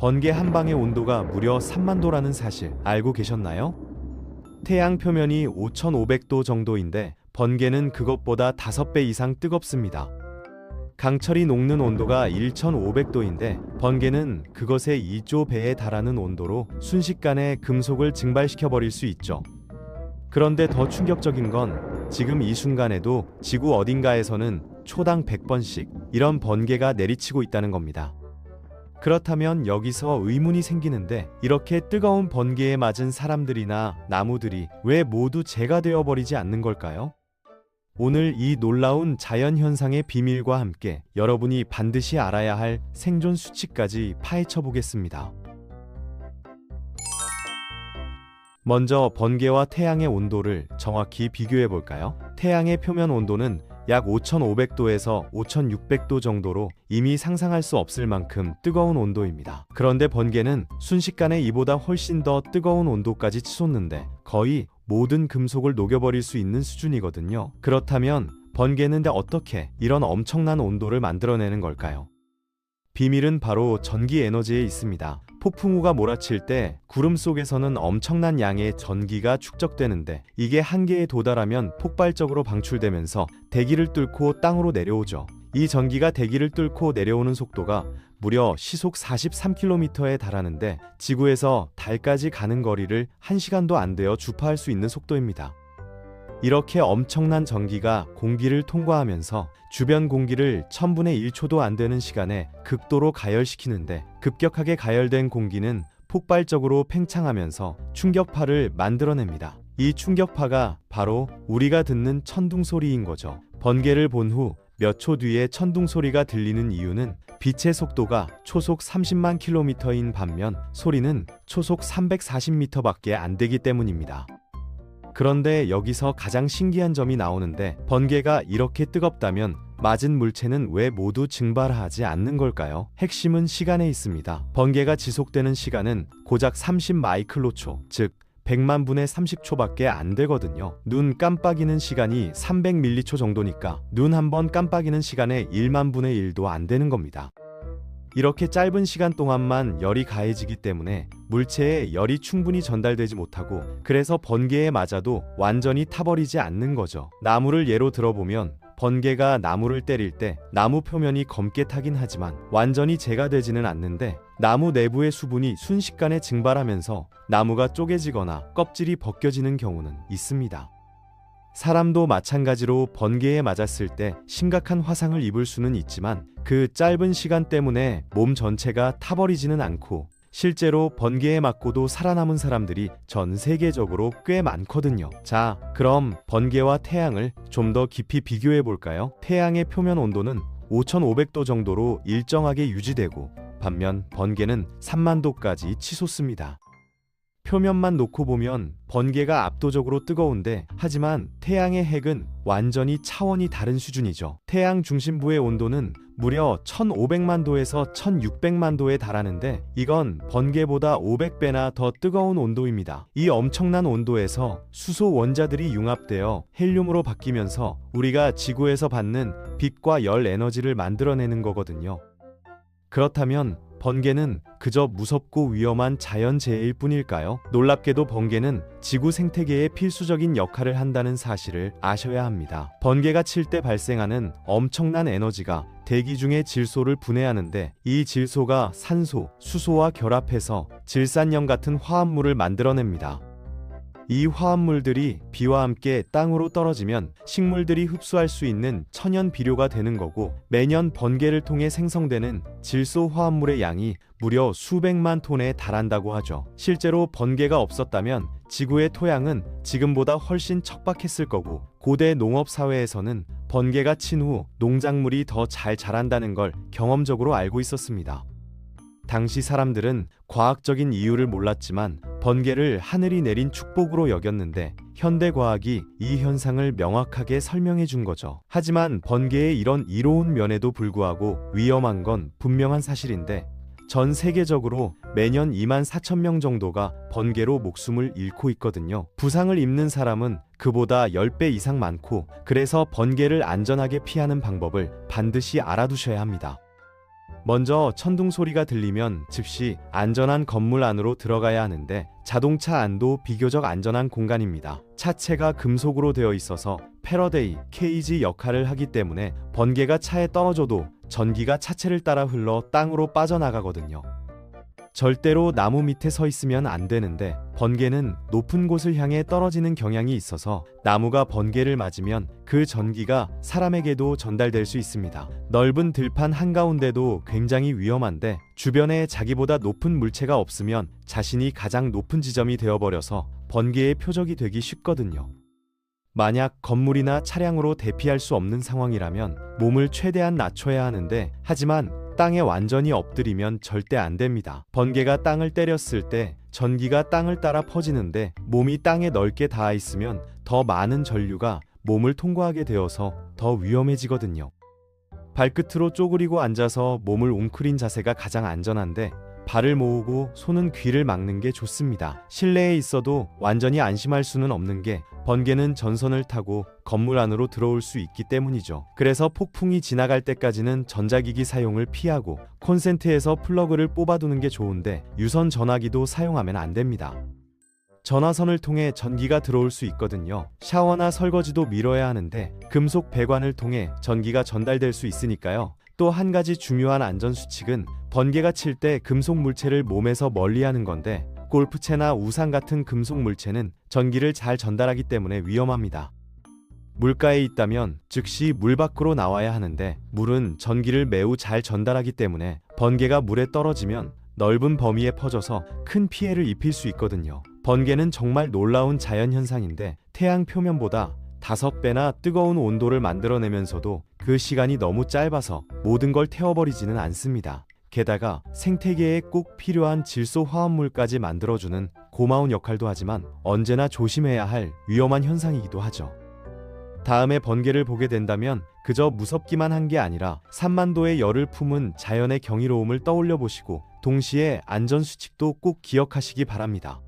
번개 한 방의 온도가 무려 3만 도라는 사실 알고 계셨나요? 태양 표면이 5,500도 정도인데 번개는 그것보다 5배 이상 뜨겁습니다. 강철이 녹는 온도가 1,500도인데 번개는 그것의 2조 배에 달하는 온도로 순식간에 금속을 증발시켜 버릴 수 있죠. 그런데 더 충격적인 건 지금 이 순간에도 지구 어딘가에서는 초당 100번씩 이런 번개가 내리치고 있다는 겁니다. 그렇다면 여기서 의문이 생기는데 이렇게 뜨거운 번개에 맞은 사람들이나 나무들이 왜 모두 재가 되어 버리지 않는 걸까요? 오늘 이 놀라운 자연 현상의 비밀과 함께 여러분이 반드시 알아야 할 생존 수칙까지 파헤쳐 보겠습니다. 먼저 번개와 태양의 온도를 정확히 비교해 볼까요? 태양의 표면 온도는 약 5,500도에서 5,600도 정도로 이미 상상할 수 없을 만큼 뜨거운 온도입니다. 그런데 번개는 순식간에 이보다 훨씬 더 뜨거운 온도까지 치솟는데 거의 모든 금속을 녹여버릴 수 있는 수준이거든요. 그렇다면 번개는 어떻게 이런 엄청난 온도를 만들어내는 걸까요? 비밀은 바로 전기 에너지에 있습니다. 폭풍우가 몰아칠 때 구름 속에서는 엄청난 양의 전기가 축적되는데 이게 한계에 도달하면 폭발적으로 방출되면서 대기를 뚫고 땅으로 내려오죠. 이 전기가 대기를 뚫고 내려오는 속도가 무려 시속 43km에 달하는데 지구에서 달까지 가는 거리를 1시간도 안 되어 주파할 수 있는 속도입니다. 이렇게 엄청난 전기가 공기를 통과하면서 주변 공기를 1000분의 1초도 안 되는 시간에 극도로 가열시키는데 급격하게 가열된 공기는 폭발적으로 팽창하면서 충격파를 만들어냅니다. 이 충격파가 바로 우리가 듣는 천둥 소리인 거죠. 번개를 본 후 몇 초 뒤에 천둥 소리가 들리는 이유는 빛의 속도가 초속 30만 킬로미터인 반면 소리는 초속 340m밖에 안 되기 때문입니다. 그런데 여기서 가장 신기한 점이 나오는데 번개가 이렇게 뜨겁다면 맞은 물체는 왜 모두 증발하지 않는 걸까요? 핵심은 시간에 있습니다. 번개가 지속되는 시간은 고작 30 마이클로초, 즉 100만 분의 30초밖에 안 되거든요. 눈 깜빡이는 시간이 300밀리초 정도니까 눈 한 번 깜빡이는 시간에 1만 분의 1도 안 되는 겁니다. 이렇게 짧은 시간 동안만 열이 가해지기 때문에 물체에 열이 충분히 전달되지 못하고 그래서 번개에 맞아도 완전히 타버리지 않는 거죠. 나무를 예로 들어보면 번개가 나무를 때릴 때 나무 표면이 검게 타긴 하지만 완전히 재가 되지는 않는데 나무 내부의 수분이 순식간에 증발하면서 나무가 쪼개지거나 껍질이 벗겨지는 경우는 있습니다. 사람도 마찬가지로 번개에 맞았을 때 심각한 화상을 입을 수는 있지만 그 짧은 시간 때문에 몸 전체가 타버리지는 않고 실제로 번개에 맞고도 살아남은 사람들이 전 세계적으로 꽤 많거든요. 자, 그럼 번개와 태양을 좀 더 깊이 비교해 볼까요? 태양의 표면 온도는 5500도 정도로 일정하게 유지되고 반면 번개는 3만 도까지 치솟습니다. 표면만 놓고 보면 번개가 압도적으로 뜨거운데 하지만 태양의 핵은 완전히 차원이 다른 수준이죠. 태양 중심부의 온도는 무려 1500만 도에서 1600만 도에 달하는데 이건 번개보다 500배나 더 뜨거운 온도입니다. 이 엄청난 온도에서 수소 원자들이 융합되어 헬륨으로 바뀌면서 우리가 지구에서 받는 빛과 열 에너지를 만들어내는 거거든요. 그렇다면 번개는 그저 무섭고 위험한 자연재해일 뿐일까요? 놀랍게도 번개는 지구 생태계에 필수적인 역할을 한다는 사실을 아셔야 합니다. 번개가 칠 때 발생하는 엄청난 에너지가 대기 중에 질소를 분해하는데 이 질소가 산소, 수소와 결합해서 질산염 같은 화합물을 만들어냅니다. 이 화합물들이 비와 함께 땅으로 떨어지면 식물들이 흡수할 수 있는 천연 비료가 되는 거고 매년 번개를 통해 생성되는 질소 화합물의 양이 무려 수백만 톤에 달한다고 하죠. 실제로 번개가 없었다면 지구의 토양은 지금보다 훨씬 척박했을 거고 고대 농업 사회에서는 번개가 친 후 농작물이 더 잘 자란다는 걸 경험적으로 알고 있었습니다. 당시 사람들은 과학적인 이유를 몰랐지만 번개를 하늘이 내린 축복으로 여겼는데 현대 과학이 이 현상을 명확하게 설명해 준 거죠. 하지만 번개의 이런 이로운 면에도 불구하고 위험한 건 분명한 사실인데 전 세계적으로 매년 2만 4천 명 정도가 번개로 목숨을 잃고 있거든요. 부상을 입는 사람은 그보다 10배 이상 많고 그래서 번개를 안전하게 피하는 방법을 반드시 알아두셔야 합니다. 먼저 천둥 소리가 들리면 즉시 안전한 건물 안으로 들어가야 하는데 자동차 안도 비교적 안전한 공간입니다. 차체가 금속으로 되어 있어서 패러데이, 케이지 역할을 하기 때문에 번개가 차에 떨어져도 전기가 차체를 따라 흘러 땅으로 빠져나가거든요. 절대로 나무 밑에 서 있으면 안 되는데 번개는 높은 곳을 향해 떨어지는 경향이 있어서 나무가 번개를 맞으면 그 전기가 사람에게도 전달될 수 있습니다. 넓은 들판 한가운데도 굉장히 위험한데 주변에 자기보다 높은 물체가 없으면 자신이 가장 높은 지점이 되어버려서 번개의 표적이 되기 쉽거든요. 만약 건물이나 차량으로 대피할 수 없는 상황이라면 몸을 최대한 낮춰야 하는데 하지만 땅에 완전히 엎드리면 절대 안 됩니다. 번개가 땅을 때렸을 때 전기가 땅을 따라 퍼지는데 몸이 땅에 넓게 닿아 있으면 더 많은 전류가 몸을 통과하게 되어서 더 위험해지거든요. 발끝으로 쪼그리고 앉아서 몸을 웅크린 자세가 가장 안전한데 발을 모으고 손은 귀를 막는 게 좋습니다. 실내에 있어도 완전히 안심할 수는 없는 게 번개는 전선을 타고 건물 안으로 들어올 수 있기 때문이죠. 그래서 폭풍이 지나갈 때까지는 전자기기 사용을 피하고 콘센트에서 플러그를 뽑아두는 게 좋은데 유선 전화기도 사용하면 안 됩니다. 전화선을 통해 전기가 들어올 수 있거든요. 샤워나 설거지도 미뤄야 하는데 금속 배관을 통해 전기가 전달될 수 있으니까요. 또 한 가지 중요한 안전 수칙은 번개가 칠 때 금속 물체를 몸에서 멀리하는 건데 골프채나 우산 같은 금속 물체는 전기를 잘 전달하기 때문에 위험합니다. 물가에 있다면 즉시 물 밖으로 나와야 하는데 물은 전기를 매우 잘 전달하기 때문에 번개가 물에 떨어지면 넓은 범위에 퍼져서 큰 피해를 입힐 수 있거든요. 번개는 정말 놀라운 자연 현상인데 태양 표면보다 다섯 배나 뜨거운 온도를 만들어내면서도 그 시간이 너무 짧아서 모든 걸 태워버리지는 않습니다. 게다가 생태계에 꼭 필요한 질소 화합물까지 만들어주는 고마운 역할도 하지만 언제나 조심해야 할 위험한 현상이기도 하죠. 다음에 번개를 보게 된다면 그저 무섭기만 한 게 아니라 3만도의 열을 품은 자연의 경이로움을 떠올려 보시고 동시에 안전 수칙도 꼭 기억하시기 바랍니다.